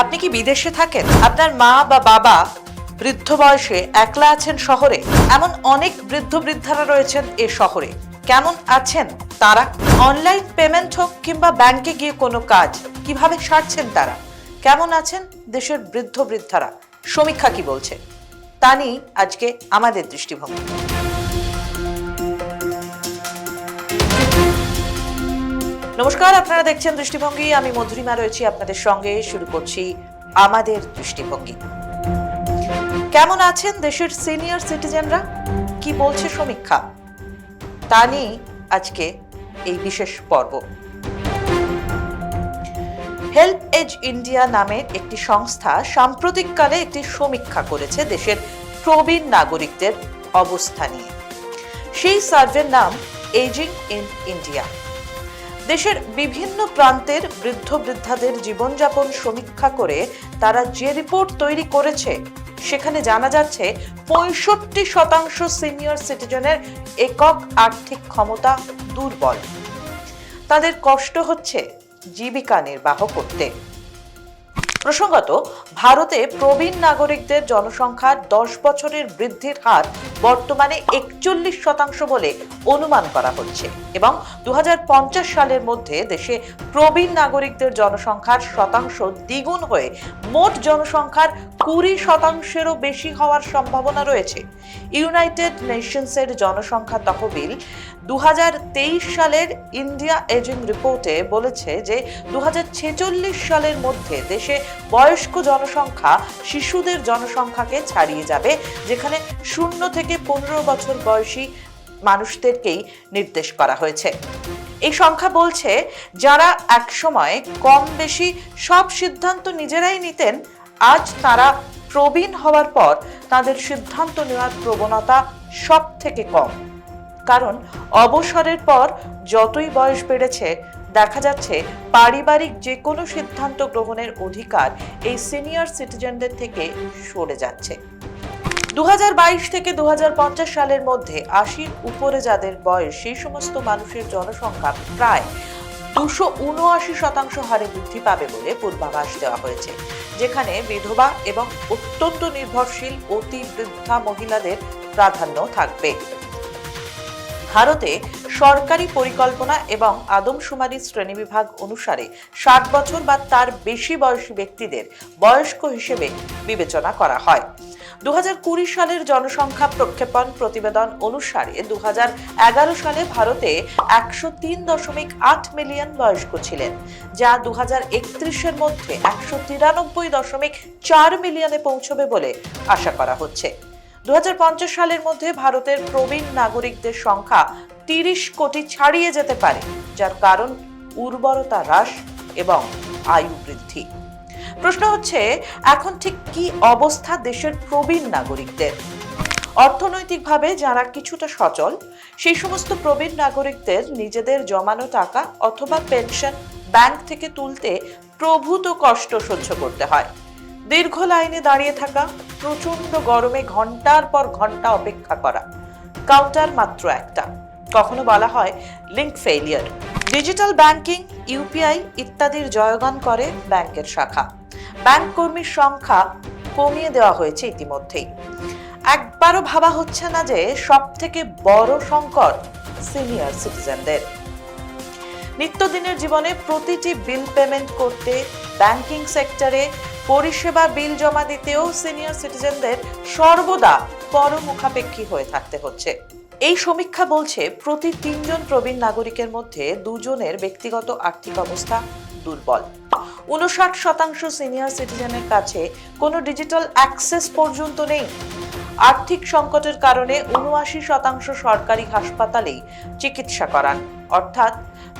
আপনি কি বিদেশে থাকেন? আপনার মা বা বাবা বৃদ্ধ বয়সে একলা আছেন শহরে? এমন অনেক বৃদ্ধ বৃদ্ধারা রয়েছেন এ শহরে। কেমন আছেন তারা? অনলাইন পেমেন্ট হোক কিংবা ব্যাংকে গিয়ে কোনো কাজ, কীভাবে সারছেন তারা? কেমন আছেন দেশের বৃদ্ধ বৃদ্ধারা? সমীক্ষা কি বলছে? তা নিয়েই আজকে আমাদের দৃষ্টিভঙ্গি। নমস্কার, আপনারা দেখছেন দৃষ্টিভঙ্গি। আমি মধুরিমা রয়েছি আপনাদের সঙ্গে। শুরু করছি আমাদের দৃষ্টিভঙ্গি। কেমন আছেন দেশের সিনিয়র সিটিজেনরা? কি বলছে সমীক্ষা? তা নিয়ে আজকে এই বিশেষ পর্ব। হেল্প এজ ইন্ডিয়া নামের একটি সংস্থা সাম্প্রতিককালে একটি সমীক্ষা করেছে দেশের প্রবীণ নাগরিকদের অবস্থা নিয়ে। সেই সার্ভের নাম এজিং ইন ইন্ডিয়া। দেশের বিভিন্ন প্রান্তের বৃদ্ধ বৃদ্ধাদের জীবনযাপন সমীক্ষা করে তারা যে রিপোর্ট তৈরি করেছে, সেখানে জানা যাচ্ছে পঁয়ষট্টি শতাংশ সিনিয়র সিটিজেনের একক আর্থিক ক্ষমতা দুর্বল। তাদের কষ্ট হচ্ছে জীবিকা নির্বাহ করতে। প্রসঙ্গত, ভারতে প্রবীণ নাগরিকদের জনসংখ্যার দশ বছরের বৃদ্ধির হার বর্তমানে একচল্লিশ শতাংশ বলে অনুমান করা হচ্ছে এবং দু হাজার পঞ্চাশ সালের মধ্যে দেশে প্রবীণ নাগরিকদের জনসংখ্যার শতাংশ দ্বিগুণ হয়ে মোট জনসংখ্যার কুড়ি শতাংশেরও বেশি হওয়ার সম্ভাবনা রয়েছে। ইউনাইটেড নেশনসের জনসংখ্যা তহবিল দু হাজার তেইশ সালের ইন্ডিয়া এজিং রিপোর্টে বলেছে যে দু হাজার ছেচল্লিশ সালের মধ্যে দেশে বয়স্ক জনসংখ্যা শিশুদের জনসংখ্যাকে ছাড়িয়ে যাবে, যেখানে শূন্য থেকে পনেরো বছর বয়সী মানুষদেরকেই নির্দেশ করা হয়েছে। এই সংখ্যা বলছে, যারা একসময় কম বেশি সব সিদ্ধান্ত নিজেরাই নিতেন আজ তারা প্রবীণ হওয়ার পর তাদের সিদ্ধান্ত নেওয়ার প্রবণতা সব থেকে কম। কারণ অবসরের পর যতই বয়স বেড়েছে, দেখা যাচ্ছে পারিবারিক যে কোনো সিদ্ধান্ত গ্রহণের অধিকার এই সিনিয়র সিটিজেনদের থেকে সরে যাচ্ছে। দু হাজার বাইশ থেকে দু হাজার পঞ্চাশ সালের মধ্যে আশির উপরে যাদের বয়স, সেই সমস্ত মানুষের জনসংখ্যা প্রায় দুশো উনআশি শতাংশ হারে বৃদ্ধি পাবে বলে পূর্বাভাস দেওয়া হয়েছে, যেখানে বিধবা এবং অত্যন্ত নির্ভরশীল অতি বৃদ্ধা মহিলাদের প্রাধান্য থাকবে। ভারতে সরকারি পরিকল্পনা এবং আদমশুমারি শ্রেণীবিভাগ অনুসারে ষাট বছর বা তার বেশি বয়সী ব্যক্তিদের বয়স্ক হিসেবে বিবেচনা করা হয়। দু হাজার কুড়ি সালের জনসংখ্যা প্রক্ষেপণ প্রতিবেদন অনুসারে দু হাজার এগারো সালে ভারতে একশো তিন দশমিক আট মিলিয়ন বয়স্ক ছিলেন, যা দু এর মধ্যে একশো তিরানব্বই দশমিক চার মিলিয়নে পৌঁছবে বলে আশা করা হচ্ছে। দু হাজার পঞ্চাশ সালের মধ্যে ভারতের প্রবীণ নাগরিকদের সংখ্যা তিরিশ কোটি ছাড়িয়ে যেতে পারে, যার কারণ উর্বরতা হ্রাস এবং আয়ু বৃদ্ধি। প্রশ্ন হচ্ছে, এখন ঠিক কি অবস্থা দেশের প্রবীণ নাগরিকদের? অর্থনৈতিকভাবে যারা কিছুটা সচল, সেই সমস্ত প্রবীণ নাগরিকদের নিজেদের জমানো টাকা অথবা পেনশন ব্যাংক থেকে তুলতে প্রভূত কষ্ট সহ্য করতে হয়। দীর্ঘ লাইনে দাঁড়িয়ে থাকা প্রচণ্ড গরমে ঘণ্টার পর ঘণ্টা অপেক্ষা করা। কাউন্টার মাত্র একটা। কখনো বলা হয় link failure digital banking UPI ইত্যাদির জয়গান করে ব্যাংকের শাখা। ব্যাংক কর্মীর সংখ্যা কমিয়ে দেওয়া হয়েছে ইতিমধ্যেই। একবারও ভাবা হচ্ছে না যে সব থেকে বড় সংকট সিনিয়র সিটিজেনদের নিত্যদিনের জীবনে প্রতিটি বিল পেমেন্ট করতে ব্যাংকিং সেক্টরে পরিষেবা বিল জমা দিতেও সিনিয়র সিটিজেনদের সর্বদা পরমুখাপেক্ষী হয়ে থাকতে হচ্ছে। এই সমীক্ষা বলছে, প্রতি তিনজন প্রবীণ নাগরিকের মধ্যে দুজনের ব্যক্তিগত আর্থিক অবস্থা দুর্বল। উনষাট শতাংশ সিনিয়র সিটিজেনের কাছে কোনো ডিজিটাল অ্যাক্সেস পর্যন্ত নেই। আর্থিক সংকটের কারণে উনআশি শতাংশ সরকারি হাসপাতালেই চিকিৎসা করান। অর্থাৎ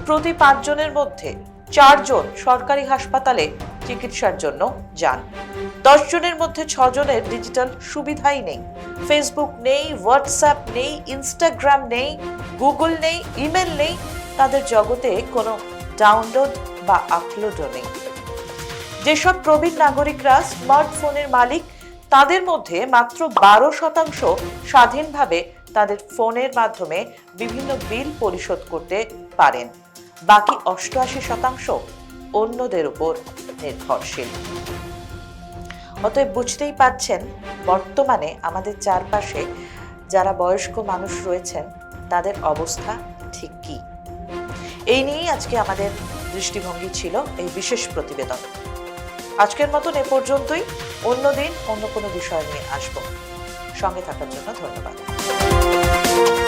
প্রতি পাঁচজনের মধ্যে চারজন সরকারি হাসপাতালে চিকিৎসার জন্য যান। দশ জনের মধ্যে ছজনের ডিজিটাল সুবিধাই নেই। ফেসবুক নেই হোয়াটসঅ্যাপ নেই ইনস্টাগ্রাম নেই গুগল নেই ইমেল নেই। তাদের জগতে কোনো ডাউনলোড বা আপলোডও নেই। যেসব প্রবীণ নাগরিকরা স্মার্টফোনের মালিক, তাদের মধ্যে মাত্র বারো শতাংশ স্বাধীনভাবে তাদের ফোনের মাধ্যমে বিভিন্ন বিল পরিশোধ করতে পারেন। বাকি অষ্টআশি শতাংশ অন্যদের উপর নির্ভরশীল। অতএব বুঝতেই পারছেন, বর্তমানে আমাদের চারপাশে যারা বয়স্ক মানুষ রয়েছেন, তাদের অবস্থা ঠিক কী? এই নিয়েই আজকে আমাদের দৃষ্টিভঙ্গি ছিল এই বিশেষ প্রতিবেদন। আজকের মতন এ পর্যন্তই। অন্যদিন অন্য কোনো বিষয় নিয়ে আসব। সঙ্গে থাকার জন্য ধন্যবাদ।